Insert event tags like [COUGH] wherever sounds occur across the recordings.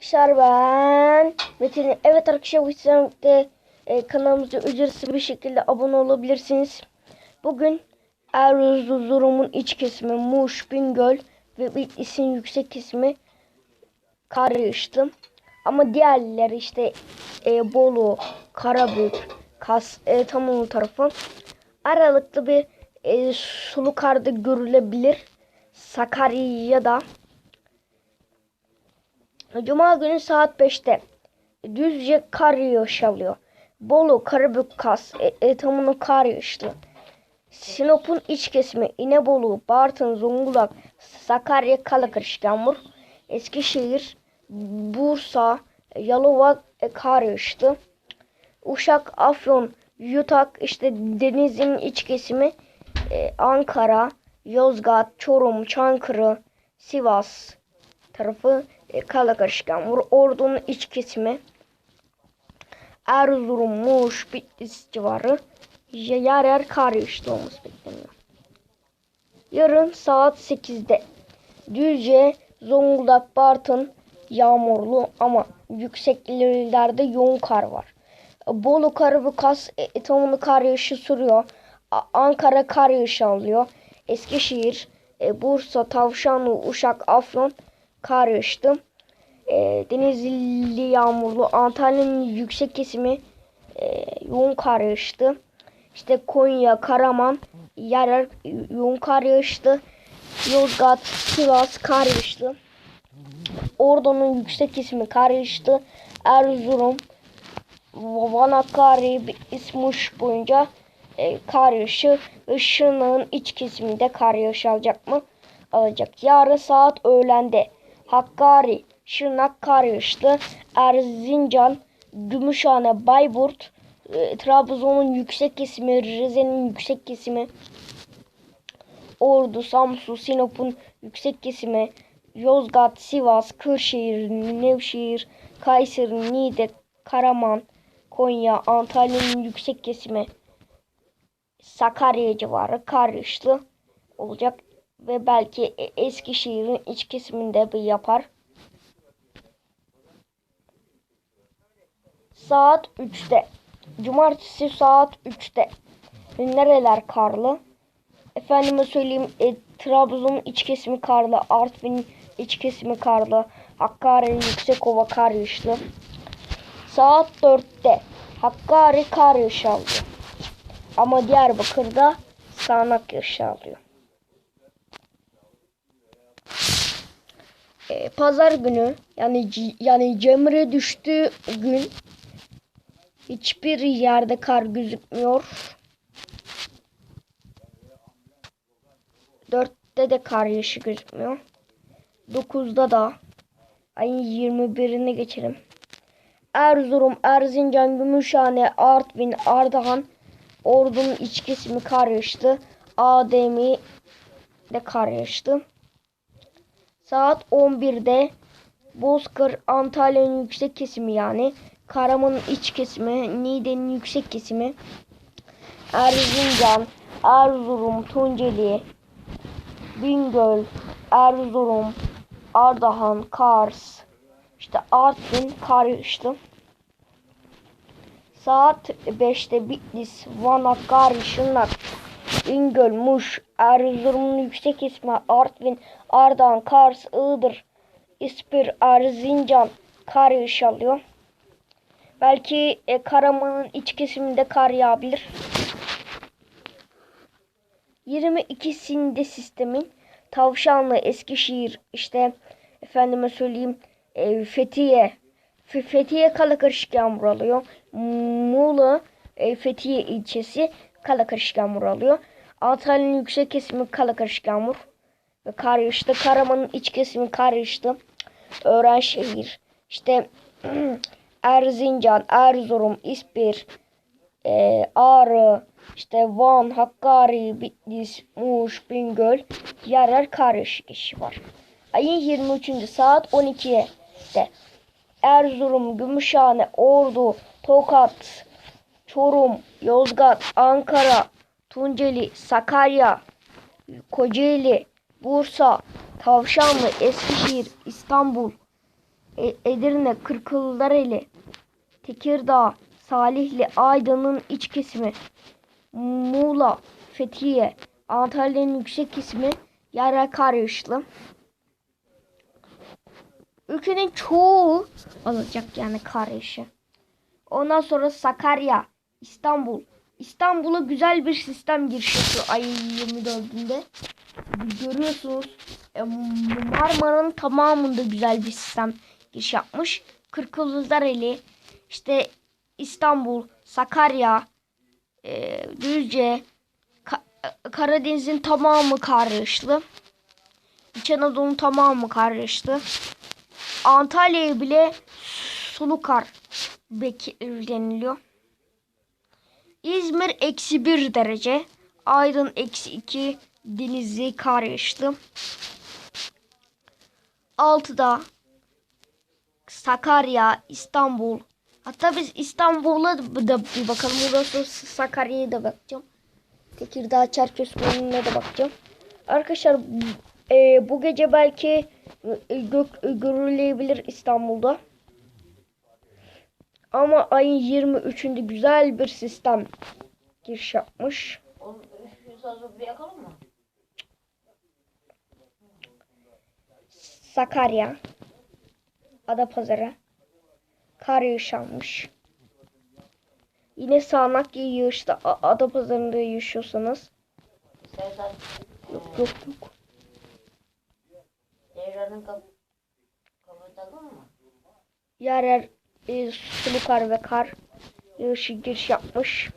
Arkadaşlar ben Metin. Evet arkadaşlar bu sistemde e, kanalımıza ücretsiz bir şekilde abone olabilirsiniz. Bugün Erzurum'un iç kesimi Muş, Bingöl ve Bitlis'in yüksek kesimi karıştı. Ama diğerleri işte e, Bolu, Karabük, Kas, e, Tamamı tarafı aralıklı bir e, sulu karda görülebilir. Sakarya'da Cuma günü saat 5'te Düzce kar yağışı. Bolu, Karabük, Kas, e, Etamını kar yağışlı. Sinop'un iç kesimi İnebolu, Bartın, Zonguldak, Sakarya, Kalakırış, Yağmur, Eskişehir, Bursa, Yalova e, kar yağışlı. Uşak, Afyon, Yutak, işte Denizli'nin iç kesimi e, Ankara, Yozgat, Çorum, Çankırı, Sivas tarafı e, kala karışık yağmur. Ordu'nun iç kesimi Erzurum, Muş, Bitlis civarı yer yer kar yağışlı olması bekleniyor. Yarın saat 8'de Düzce, Zonguldak, Bartın yağmurlu ama yüksek illerde yoğun kar var. Bolu, Karabükas, e, Etamını kar yağışı sürüyor. Ankara kar yağışı alıyor. Eskişehir, e, Bursa, Tavşanlı, Uşak, Afyon kar yağıştı. E, Denizli yağmurlu. Antalya'nın yüksek kesimi e, yoğun kar yağıştı. İşte Konya, Karaman yer yoğun kar yağıştı. Yozgat, Sivas kar yağıştı. Ordu'nun yüksek kesimi kar yağıştı. Erzurum, Van Hakkari, İsmuş boyunca e, kar yağışı ve iç kesiminde kar yağışı alacak mı? Alacak. Yarın saat öğlende Hakkari, Şırnak kar yağışlı. Erzincan, Gümüşhane, Bayburt, e, Trabzon'un yüksek kesimi, Rize'nin yüksek kesimi, Ordu, Samsun, Sinop'un yüksek kesimi, Yozgat, Sivas, Kırşehir, Nevşehir, Kayseri, Niğde, Karaman, Konya, Antalya'nın yüksek kesimi, Sakarya civarı kar yağışlı olacak ve belki Eskişehir'in iç kesiminde bir yapar. Saat 3'te. Cumartesi saat 3'te. Nereler karlı? Efendime söyleyeyim e, Trabzon'un iç kesimi karlı. Artvin iç kesimi karlı. Hakkari'nin Yüksekova kar yağışlı. Saat 4'te. Hakkari kar yağışı alıyor. Ama Diyarbakır'da sağanak yağışı alıyor. E, pazar günü yani yani Cemre düştüğü gün hiçbir yerde kar gözükmüyor. Dörtte de kar yaşı gözükmüyor. Dokuzda da ayın 21'ine geçelim. Erzurum, Erzincan, Gümüşhane, Artvin, Ardahan, Ordu'nun iç kesimi kar yağıştı. Ademi de kar yağıştı. Saat 11'de Bozkır, Antalya'nın yüksek kesimi yani. Karaman'ın iç kesimi, Niğde'nin yüksek kesimi. Erzincan, Erzurum, Tunceli, Bingöl, Erzurum, Ardahan, Kars, işte Artvin kar yağıştı. Saat 5'te Bitlis, Van, Hakkari, Şırnak, Bingöl, Muş, Erzurum'un yüksek ismi Artvin, Ardahan, Kars, Iğdır, İspir, Erzincan kar alıyor. Belki e, Karaman'ın iç kesiminde kar yağabilir. 22'sinde sistemin Tavşanlı, Eskişehir, işte efendime söyleyeyim e, Fethiye, F- Fethiye kala karışık yağmur alıyor. Muğla, e, Fethiye ilçesi kala karışık yağmur alıyor. Antalya'nın yüksek kesimi kala karışık yağmur ve kar yağıştı. Karaman'ın iç kesimi kar yağıştı. Öğrenşehir, işte [CLEARS THROAT] Erzincan, Erzurum, İspir, e, Ağrı, işte Van, Hakkari, Bitlis, Muş, Bingöl yer yer kar yağışı var. Ayın 23. saat 12'ye de Erzurum, Gümüşhane, Ordu, Tokat, Çorum, Yozgat, Ankara, Tunceli, Sakarya, Kocaeli, Bursa, Tavşanlı, Eskişehir, İstanbul, E- Edirne, Kırkıllareli, Tekirdağ, Salihli, Aydın'ın iç kesimi, Muğla, Fethiye, Antalya'nın yüksek kesimi yer yer kar yağışlı. Ülkenin çoğu alacak yani kar yağışı. Ondan sonra Sakarya, İstanbul. İstanbul'a güzel bir sistem giriş yapıyor ay 24'ünde. Görüyorsunuz e, Marmara'nın tamamında güzel bir sistem giriş yapmış. Kırkılızlareli, işte İstanbul, Sakarya, e, Düzce, Ka- Karadeniz'in tamamı kar yağışlı. İç Anadolu'nun tamamı kar yağışlı. Antalya'ya bile sulu kar bekleniliyor. İzmir eksi bir derece. Aydın eksi iki. Denizli kar yağışlı. Altıda Sakarya, İstanbul. Hatta biz İstanbul'a da bir bakalım. Burası Sakarya'ya da bakacağım. Tekirdağ, Çerkezköy'üne de bakacağım. Arkadaşlar e, bu gece belki e, gök, e, görülebilir İstanbul'da. Ama ayın 23'ünde güzel bir sistem giriş yapmış. Sakarya, Adapazarı, kar yağış almış. Yine sağanak yağışta Adapazarı'nda yaşıyorsanız yok yok yok. devranın takılır mı? Yer yer e, sulu kar ve kar yağışı giriş yapmış.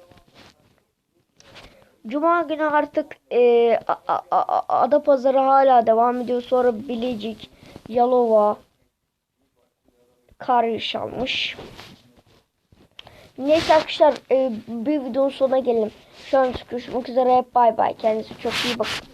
Cuma günü artık e, Adapazarı hala devam ediyor. Sonra Bilecik, Yalova kar yağış almış. Neyse arkadaşlar e, bir videonun sonuna gelelim. Şu an görüşmek üzere. Bay bay. Kendinize çok iyi bakın.